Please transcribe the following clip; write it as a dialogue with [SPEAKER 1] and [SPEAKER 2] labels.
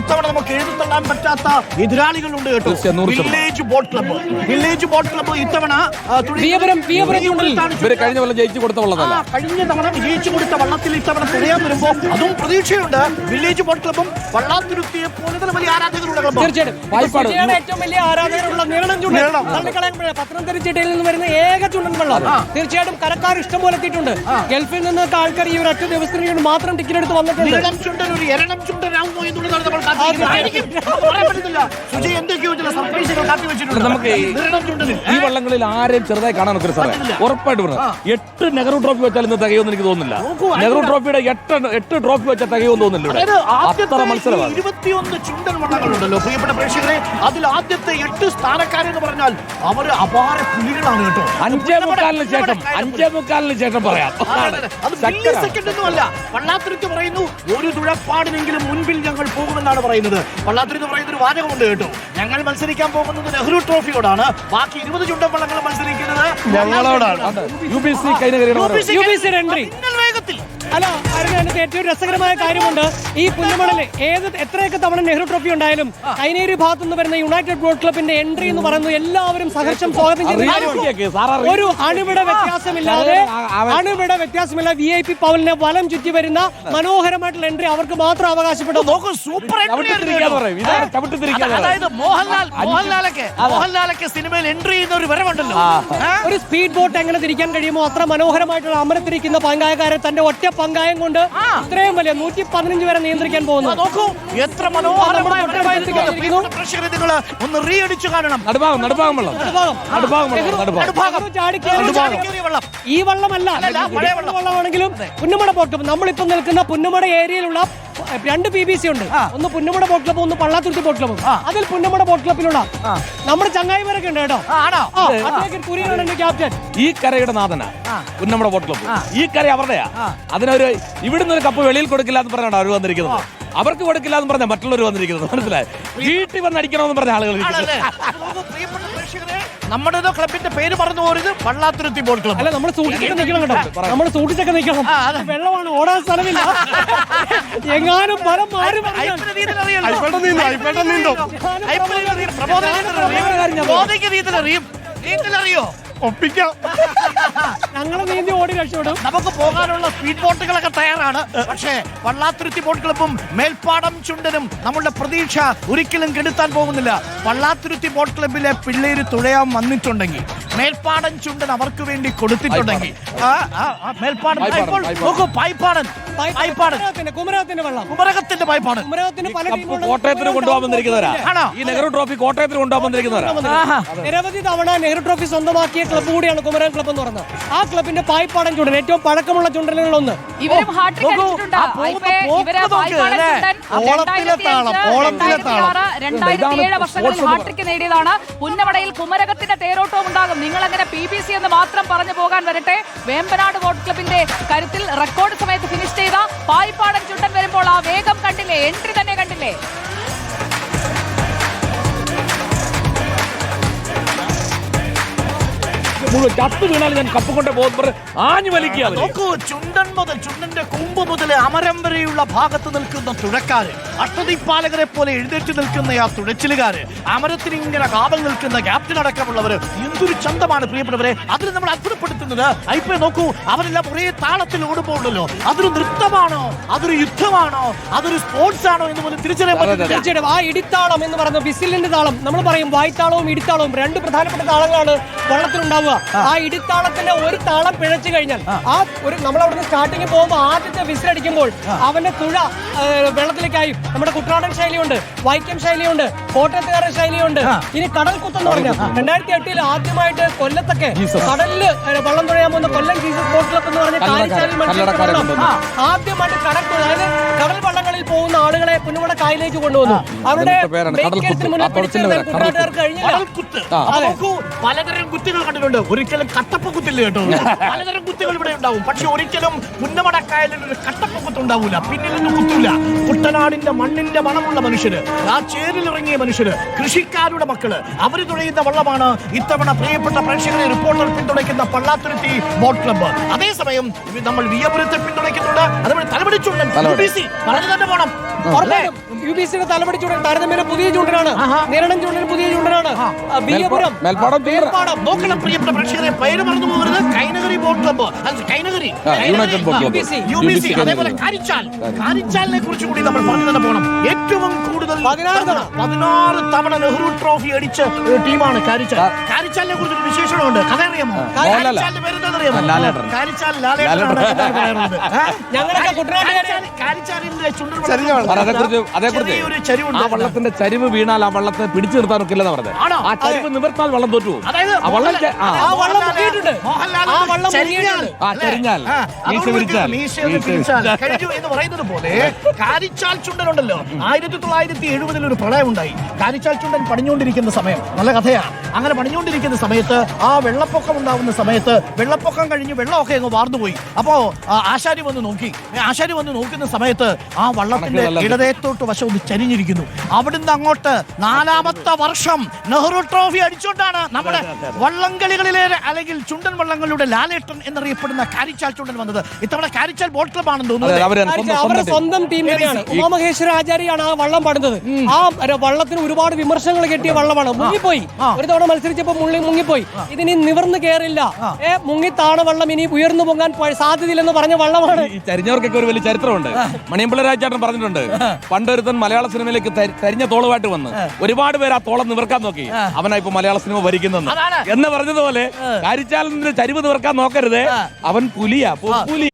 [SPEAKER 1] ഇത്തവണ നമുക്ക് എഴുതിത്തള്ളാൻ പറ്റാത്ത എതിരാളികളുണ്ട് കേട്ടോ. Village boat club village boat club ഇത്തവണ
[SPEAKER 2] കഴിഞ്ഞ കൊല്ലം ജയിച്ചു കൊടുത്ത
[SPEAKER 1] കഴിഞ്ഞ തവണ വിജയിച്ചു കൊടുത്ത വള്ളത്തിൽ ഇത്തവണ തുഴയാൻ വരുമ്പോ അതും പ്രതീക്ഷയുണ്ട്. വില്ലേജ് ബോട്ട് ക്ലബ്ബും വള്ളാത്തുരുത്തിയെ പോലെ തന്നെ വലിയ ആരാധകരുടെ ക്ലബ്ബ്
[SPEAKER 3] തീർച്ചയായിട്ടും. ഏറ്റവും വലിയ ആരാധകരുള്ള നീളം ചുണ്ടൻ. തള്ളിക്കളയാൻ. പത്തനംതിട്ട ജില്ലയിൽ നിന്ന് വരുന്ന ഏക ചുണ്ടൻ വള്ളം. തീർച്ചയായിട്ടും കരക്കാർ ഇഷ്ടം പോലെ എത്തിയിട്ടുണ്ട്. ഗൾഫിൽ നിന്ന് ആൾക്കാർ ഈ ഒരു ഒറ്റ ദിവസത്തിന് മാത്രം ടിക്കറ്റ് എടുത്ത് വന്നിട്ടുണ്ട്.
[SPEAKER 1] ചുണ്ടൻ ഒരു എരണം ചുണ്ടനാകുമോ എന്നുള്ളതാണ് നമ്മൾ സുജി എന്തൊക്കെയോ ചില സർപ്രൈസുകൾ കാത്തി വെച്ചിട്ടുണ്ട്.
[SPEAKER 2] നമുക്ക് ഈ-
[SPEAKER 1] ചുണ്ടന്
[SPEAKER 2] ഈ വള്ളങ്ങളിൽ ആരെയും ചെറുതായി കാണാൻ നോക്കരുത് സാറേ. ഉറപ്പായിട്ട് പറഞ്ഞു എട്ട് നെഹ്റു ട്രോഫി വെച്ചാൽ ഇന്ന് തികയുമെന്ന് എനിക്ക് തോന്നുന്നില്ല.
[SPEAKER 1] നോക്കൂ,
[SPEAKER 2] നെഹ്റു. ട്രോഫിയുടെ എട്ട് എട്ട് ട്രോഫി വെച്ചാൽ തികയുമെന്ന് തോന്നുന്നില്ല
[SPEAKER 1] അതായത്
[SPEAKER 2] ഇവിടെ
[SPEAKER 1] ആദ്യത്തെ
[SPEAKER 2] അത്ര
[SPEAKER 1] ഈ
[SPEAKER 2] മത്സരമാണ്.
[SPEAKER 1] ഇരുപത്തിയൊന്ന് ചുണ്ടൻ വള്ളങ്ങളുണ്ടല്ലോ പ്രിയപ്പെട്ട പ്രേക്ഷകരെ. അതിൽ ആദ്യത്തെ എട്ട് സ്ഥാനക്കാരെന്ന് പറഞ്ഞാൽ അവർ അപാര പുലികളാണ് കേട്ടോ.
[SPEAKER 2] അഞ്ചേ മുക്കാലിന് ശേഷം അഞ്ചേ മുക്കാലിന് ശേഷം പറയാം.
[SPEAKER 1] അതാണ്. അതെ. അത്. മില്ലി
[SPEAKER 2] ശക്തരാണ്.
[SPEAKER 1] സെക്കൻഡ് ഒന്നുമല്ല വള്ളാത്തുരുത്ത് പറയുന്നു ഒരു തുഴപ്പാടിനെങ്കിലും മുൻപിൽ ഞങ്ങൾ പോകുമെന്നാണ് പറയുന്നത്? വള്ളാത്തുരുത്ത് പറയുന്ന ഒരു വാചകമുണ്ട് കേട്ടോ. ഞങ്ങൾ മത്സരിക്കാൻ പോകുന്നത് നെഹ്റു ട്രോഫിയോടാണ്. ബാക്കി ഇരുപത് ചുണ്ടൻ വള്ളങ്ങൾ മത്സരിക്കുന്നത്
[SPEAKER 2] ഞങ്ങളോടാണ്. യു പി സി കൈനകരിയുടെ
[SPEAKER 3] അല്ല അറിഞ്ഞ അതിനകത്ത് ഏറ്റവും രസകരമായ കാര്യമുണ്ട്. ഈ പുന്നമണൽ ഏത് എത്രയൊക്കെ തവണ നെഹ്റു ട്രോഫി ഉണ്ടായാലും കൈനേരി ഭാഗത്തു നിന്ന് വരുന്ന യുണൈറ്റഡ് ബോട്ട് ക്ലബിന്റെ എൻട്രി എന്ന് പറയുന്നത് എല്ലാവരും സഹർഷം സ്വാഗതം ചെയ്യുന്നു. ഒരു അണുവിട വ്യത്യാസമില്ലാതെ അണുവിട വ്യത്യാസമില്ല വി ഐ പി പവലിനെ വലം ചുറ്റി വരുന്ന മനോഹരമായിട്ടുള്ള എൻട്രി അവർക്ക് മാത്രം അവകാശപ്പെട്ടു.
[SPEAKER 1] അതായത് മോഹൻലാൽ മോഹൻലാലൊക്കെ മോഹൻലാലൊക്കെ സിനിമയിൽ എൻട്രി ചെയ്യുന്ന ഒരു വരവുണ്ടല്ലോ?
[SPEAKER 3] ഒരു സ്പീഡ് ബോട്ട് എങ്ങനെ തിരിക്കാൻ കഴിയുമോ? അത്ര മനോഹരമായിട്ടുള്ള അമരത്തിരിക്കുന്ന പങ്കായക്കാരെ തന്റെ ഒറ്റ പങ്കായം കൊണ്ട് ഇത്രയും വലിയ നൂറ്റി പതിനഞ്ച് വരെ നിയന്ത്രിക്കാൻ പോകുന്നു.
[SPEAKER 1] നോക്കൂ. എത്ര മനോഹരമായ ഒന്ന് റീ അടിച്ചു കാണണം.
[SPEAKER 2] നടുഭാഗം നടുഭാഗം വെള്ളം.
[SPEAKER 3] നടുഭാഗം.
[SPEAKER 2] നടുഭാഗം നടുഭാഗം.
[SPEAKER 3] ചാടിക്കേറി
[SPEAKER 1] വെള്ളം.
[SPEAKER 3] ഈ വള്ളമല്ല. വള്ളമാണെങ്കിലും പുന്നമട പോർട്ട് ക്ലബ് നമ്മളിപ്പോ നിൽക്കുന്ന പുന്നമട ഏരിയയിലുള്ള രണ്ട് പി ബി സി ഉണ്ട്. ഒന്ന് പുന്നമട ബോട്ട് ക്ലബ് ഒന്ന് പള്ളാത്തുരുത്തി ബോട്ട് ക്ലബ് അതിൽ പുന്നമട ബോട്ട് ക്ലബിലുള്ള നമ്മുടെ ചങ്ങായിമാരൊക്കെ ഉണ്ട് കേട്ടോ. കുര്യനാണ് എന്റെ ക്യാപ്റ്റൻ
[SPEAKER 2] ഈ കരയുടെ നാഥനാ പുന്നമട ബോട്ട് ക്ലബ്ബ് ഈ കര അവരുടെയാ. അതിനൊരു ഇവിടുന്ന് ഒരു കപ്പ് വെളിയിൽ കൊടുക്കില്ല എന്ന് പറഞ്ഞാണ് അവർ വന്നിരിക്കുന്നത്. അവർക്ക് കൊടുക്കില്ല എന്ന് പറഞ്ഞ മറ്റുള്ളവർ വന്നിരിക്കുന്നത്. മനസ്സിലായി? വീട്ടിൽ വന്ന് അടിക്കണമെന്ന് പറഞ്ഞ ആളുകൾ
[SPEAKER 1] നമ്മുടെ ഏതോ ക്ലബിന്റെ പേര് പറഞ്ഞു പോരുത് പള്ളാത്തുരുത്തി ബോൾ ക്ലബ്.
[SPEAKER 3] അല്ല നമ്മൾ സൂക്ഷിച്ചൊക്കെ നിൽക്കണം കേട്ടോ. നമ്മൾ സൂക്ഷിച്ചൊക്കെ നിൽക്കണം. വെള്ളമാണ് ഓടാൻ സ്ഥലമില്ല. എങ്ങാനും ഫലം മാറും
[SPEAKER 1] പ്രബോധന അറിയും.
[SPEAKER 2] ഒപ്പിക്കാം.
[SPEAKER 3] ഞങ്ങൾ നീന്തി ഓടി രക്ഷപ്പെടും.
[SPEAKER 1] നമുക്ക് പോകാനുള്ള സ്പീഡ് ബോട്ടുകളൊക്കെ തയ്യാറാണ്. പക്ഷേ വള്ളാത്തുരുത്തി ബോട്ട് ക്ലബും മേൽപ്പാടം ചുണ്ടനും നമ്മളുടെ പ്രതീക്ഷ ഒരിക്കലും കെടുത്താൻ പോകുന്നില്ല. വള്ളാത്തുരുത്തി ബോട്ട് ക്ലബിലെ പിള്ളേര് തുഴയാൻ വന്നിട്ടുണ്ടെങ്കിൽ മേൽപ്പാടൻ ചുണ്ടൻ അവർക്ക് വേണ്ടി കൊടുത്തിട്ടുണ്ടെങ്കിൽ ആ, ആ, ആ, മേൽപ്പാടൻ. നോക്കൂ പായ്പാടൻ. പായ്പാടൻ
[SPEAKER 3] കുമരകത്തിന്റെ കുമരകത്തിന്റെ വെള്ളം.
[SPEAKER 1] കുമരകത്തിന്റെ പായ്പാടൻ
[SPEAKER 3] കുമരകത്തിന് പല ടീമുകളും
[SPEAKER 2] കോട്ടയത്തിന് കൊണ്ടുപോകാൻ വന്നിരിക്കുന്നവരാ?
[SPEAKER 1] ആണോ?
[SPEAKER 2] ഈ നെഹ്റു ട്രോഫി കോട്ടയത്തിന് കൊണ്ടുപോകാൻ വന്നിരിക്കുന്നവരാ.
[SPEAKER 3] നിരവധി തവണ നെഹ്റു ട്രോഫി സ്വന്തമാക്കിയ ക്ലബ്ബ് കൂടിയാണ് കുമരകം ക്ലബ്ബ് എന്ന് പറയുന്നത്. ആ ക്ലബിന്റെ പായ്പാടൻ ചുണ്ടൻ ഏറ്റവും പഴക്കമുള്ള ചുണ്ടലുകളിൽ ഒന്ന്
[SPEAKER 4] ഇവരും ഹാട്രിക് അടിച്ചിട്ടുണ്ട്.
[SPEAKER 1] ആ പോകുന്ന
[SPEAKER 4] ഇവരെ- ഇവരെ
[SPEAKER 1] നോക്ക്,
[SPEAKER 4] വായ്പാടൻ
[SPEAKER 1] അല്ലേ? താളം,
[SPEAKER 4] 2005,
[SPEAKER 1] താളം.
[SPEAKER 4] 2007
[SPEAKER 2] ഇതാണ്
[SPEAKER 4] ഹാട്രിക് നേടിയതാണ്. പുന്നമടയിൽ കുമരകത്തിന്റെ തേരോട്ടവും ഉണ്ടാകും. നിങ്ങൾ അങ്ങനെ പി ബി സി എന്ന് മാത്രം പറഞ്ഞു പോകാൻ വരട്ടെ? വേമ്പനാട് ബോട്ട് ക്ലബിന്റെ കരുത്തിൽ റെക്കോർഡ് സമയത്ത് ഫിനിഷ് ചെയ്ത പായ്പാടൻ ചുണ്ടൻ വരുമ്പോൾ ആ വേഗം കണ്ടില്ലേ? എൻട്രി തന്നെ കണ്ടില്ലേ?
[SPEAKER 2] മുഴുവൻ ചത്തു വീണാൽ ഞാൻ കപ്പ് കൊണ്ട് പോകുന്ന ആഞ്ഞു വലിക്കുക
[SPEAKER 1] നോക്കൂ ചുണ്ടൻ മുതൽ ചുണ്ടന്റെ കൊമ്പ് മുതൽ അമരം വരെയുള്ള ഭാഗത്ത് നിൽക്കുന്ന തുഴക്കാര് അഷ്ടദിപ്പാലകരെ പോലെ എഴുന്നേറ്റ് നിൽക്കുന്ന ആ തുഴച്ചിലുകാര് അമരത്തിന് ഇങ്ങനെ കാവൽ നിൽക്കുന്ന ക്യാപ്റ്റൻ അടക്കമുള്ളവര് എന്തൊരു ചന്തമാണ് പ്രിയപ്പെട്ടവരെ. അതിൽ നമ്മൾ അത്ഭുതപ്പെടുത്തുന്നത്. ഐപ്പേ നോക്കൂ അവരെല്ലാം ഒരേ താളത്തിൽ ഓടുമ്പോഴല്ലോ. അതൊരു നൃത്തമാണോ? അതൊരു യുദ്ധമാണോ? അതൊരു സ്പോർട്സ് ആണോ എന്ന് പോലും തിരിച്ചറിയാൻ
[SPEAKER 3] ആ ഇടിത്താളം എന്ന് പറയുന്ന വിസിലിന്റെ താളം. നമ്മൾ പറയും വായ്ത്താളവും ഇടിത്താളവും രണ്ട് പ്രധാനപ്പെട്ട താളങ്ങളാണ് വള്ളത്തിലുണ്ടാവുക. ആ ഇടിത്താളത്തിന്റെ ഒരു താളം പിഴച്ചു കഴിഞ്ഞാൽ ആ. ഒരു നമ്മൾ അവിടുന്ന് സ്റ്റാർട്ടിങ് പോകുമ്പോൾ ആദ്യത്തെ വിസിലടിക്കുമ്പോൾ അവന്റെ തുഴ വെള്ളത്തിലേക്കായി നമ്മുടെ കുട്ടനാടൻ ശൈലിയുണ്ട് വൈക്കം ശൈലിയുണ്ട് കോട്ടയത്തുകാരൻ ശൈലിയുണ്ട് ഇനി കടൽ കുത്തെന്ന് പറഞ്ഞാൽ രണ്ടായിരത്തി എട്ടിൽ ആദ്യമായിട്ട് കൊല്ലത്തൊക്കെ കടലിൽ വള്ളം തുഴയാൻ പോകുന്ന കൊല്ലം ജീസസ് ബോട്ട് ക്ലബ് എന്ന് പറഞ്ഞ കാലിച്ചാലിൽ. ആദ്യമായിട്ട് കടൽ അതായത് കടൽ വള്ളങ്ങളിൽ പോകുന്ന ആളുകളെ പുന്നമട കായലിലേക്ക് കൊണ്ടുവന്നു. അവരുടെ
[SPEAKER 1] പലതരം കുത്തികൾ കണ്ടിട്ടുണ്ട്. ഒരിക്കലും കട്ടപ്പ കുത്തില്ല കേട്ടോ. പലതരം കുത്തുകൾ ഇവിടെ ഉണ്ടാവും. പക്ഷെ ഒരിക്കലും പുന്നമടക്കായലിൽ ഒരു കട്ടപ്പ കുത്ത് ഉണ്ടാവൂല പിന്നിലൊന്നും കുത്തൂല. കുട്ടനാടിന്റെ മണ്ണിന്റെ മണമുള്ള മനുഷ്യര് ആ ചേരിലിറങ്ങിയ മനുഷ്യര് കൃഷിക്കാരുടെ മക്കൾ അവർ തുഴയുന്ന വള്ളമാണ് ഇത്തവണ പ്രിയപ്പെട്ട പ്രേക്ഷകരെ റിപ്പോർട്ടർ പിന്തുണയ്ക്കുന്ന പള്ളാത്തുരുത്തി ബോട്ട് ക്ലബ്ബ്. അതേസമയം നമ്മൾ വിയപുരത്തെ പിന്തുണയ്ക്കുന്നുണ്ട്. അതുപോലെ തലപിടിച്ചുണ്ട്. പറഞ്ഞു തന്നെ പോണം?
[SPEAKER 3] യു ബി സിയുടെ തലമുടി ചൂണ്ടൻ താരതമ്യേന പുതിയ ചൂണ്ടനാണ്. നിരണം ചൂണ്ടൻ പുതിയ ചൂണ്ടനാണ്. ബിയപുരം
[SPEAKER 1] നോക്കണം പ്രിയപ്പെട്ട പ്രേക്ഷകരെ. പേര് മറന്നു പോകരുത്. Kainakari boat club. Kainakari
[SPEAKER 2] boat club.
[SPEAKER 3] UBC.
[SPEAKER 1] U B C അതേപോലെ കാരിച്ചാൽ. കാരിച്ചാലിനെ കുറിച്ച് കൂടി നമ്മൾ പറഞ്ഞു തന്നെ പോകണം ഏറ്റവും കൂടുതൽ
[SPEAKER 3] പതിനാറ് തവണ.
[SPEAKER 1] നെഹ്റു ട്രോഫി അടിച്ച ഒരു ടീമാണ് കാരിച്ചാൽ. കാരിച്ചാലിനെ കുറിച്ച് ഒരു വിശേഷണമുണ്ട് കഥ അറിയാമോ. കാരിച്ചാലിന്റെ. കാരിച്ചാൽ കാരിച്ചാലിന്റെ ചുണ്ടൻ ചരിവുണ്ട്.
[SPEAKER 2] ആ വള്ളത്തിന്റെ ചരിവ് വീണാൽ ആ വള്ളത്തെ പിടിച്ചു നിർത്താൻ ഇല്ലെന്ന് പറഞ്ഞത്. ആ ചരിവ് നിവർത്താൽ വള്ളം തോറ്റു.
[SPEAKER 1] അതായത്
[SPEAKER 2] ആ വള്ളം ആ.
[SPEAKER 3] ആ വള്ളം ആ വള്ളം
[SPEAKER 2] ആ, ചരിഞ്ഞാൽ.
[SPEAKER 1] ആ,
[SPEAKER 2] മീശ വിരിച്ചാൽ.
[SPEAKER 1] മീശ എന്ന് പറയുന്നത് പോലെ കാരിച്ചാൽ ചുണ്ടനുണ്ടല്ലോ. ആയിരത്തി തൊള്ളായിരത്തി എഴുപതിൽ ഒരു പ്രളയം ഉണ്ടായി കാരിച്ചാൽ ചുണ്ടൻ പണിഞ്ഞുകൊണ്ടിരിക്കുന്ന സമയം. നല്ല കഥയാണ് അങ്ങനെ പണിഞ്ഞുകൊണ്ടിരിക്കുന്ന സമയത്ത് ആ വെള്ളപ്പൊക്കം ഉണ്ടാവുന്ന സമയത്ത് വെള്ളപ്പൊക്കം കഴിഞ്ഞ് വെള്ളമൊക്കെ അങ്ങ് വാർന്നുപോയി. അപ്പോ ആശാരി വന്ന് നോക്കി. ആശാരി വന്ന് നോക്കുന്ന സമയത്ത് ആ വള്ളത്തിന്റെ ഇടതേത്തോട്ട് വശം ഒന്ന് ചരിഞ്ഞിരിക്കുന്നു. അവിടുന്ന് അങ്ങോട്ട് നാലാമത്തെ വർഷം നെഹ്റു ട്രോഫി അടിച്ചുകൊണ്ടാണ് നമ്മുടെ വള്ളംകളികളിലെ അല്ലെങ്കിൽ ചുണ്ടൻ വള്ളങ്ങളുടെ ലാലേട്ടൻ എന്നറിയപ്പെടുന്ന കാരിച്ചാൽ ചുണ്ടൻ വന്നത്. ഇത്തവണ കാരിച്ചാൽ ബോട്ട് ക്ലബ് ആണെന്ന് തോന്നുന്നു
[SPEAKER 3] അവരുടെ
[SPEAKER 2] സ്വന്തം
[SPEAKER 3] ടീം തന്നെയാണ്. ഉമാമഹേശ്വര ആചാര്യാണ് ആ വള്ളം പണിതത് ആ വള്ളത്തിന് ഒരുപാട് വിമർശനങ്ങൾ കിട്ടിയ വള്ളമാണ്. മുങ്ങിപ്പോയി. ഒരു തവണ മത്സരിച്ചപ്പോ മുള്ളി മുങ്ങിപ്പോയി. ഇതിനി നിവർന്ന് കയറില്ല ഏ മുങ്ങി താണ വള്ളം ഇനി ഉയർന്നു പൊങ്ങാൻ സാധ്യതയില്ലെന്ന് പറഞ്ഞ വള്ളമാണ്.
[SPEAKER 2] ചരിഞ്ഞവർക്കൊക്കെ ഒരു വലിയ ചരിത്രമുണ്ട്. മണിയമ്പിള്ള രാജാട്ടൻ പറഞ്ഞിട്ടുണ്ട്. പണ്ടൊരുത്തൻ മലയാള സിനിമയിലേക്ക് തെരഞ്ഞ തോളുമായിട്ട് വന്ന് ഒരുപാട് പേര് ആ തോളം നിവർക്കാൻ നോക്കി. അവനാ ഇപ്പൊ മലയാള സിനിമ ഭരിക്കുന്നെന്ന് എന്ന് പറഞ്ഞതുപോലെ കരിച്ചാലിന്റെ ചരിവ് നിവർക്കാൻ നോക്കരുത്. അവൻ പുലിയാ. പുലി.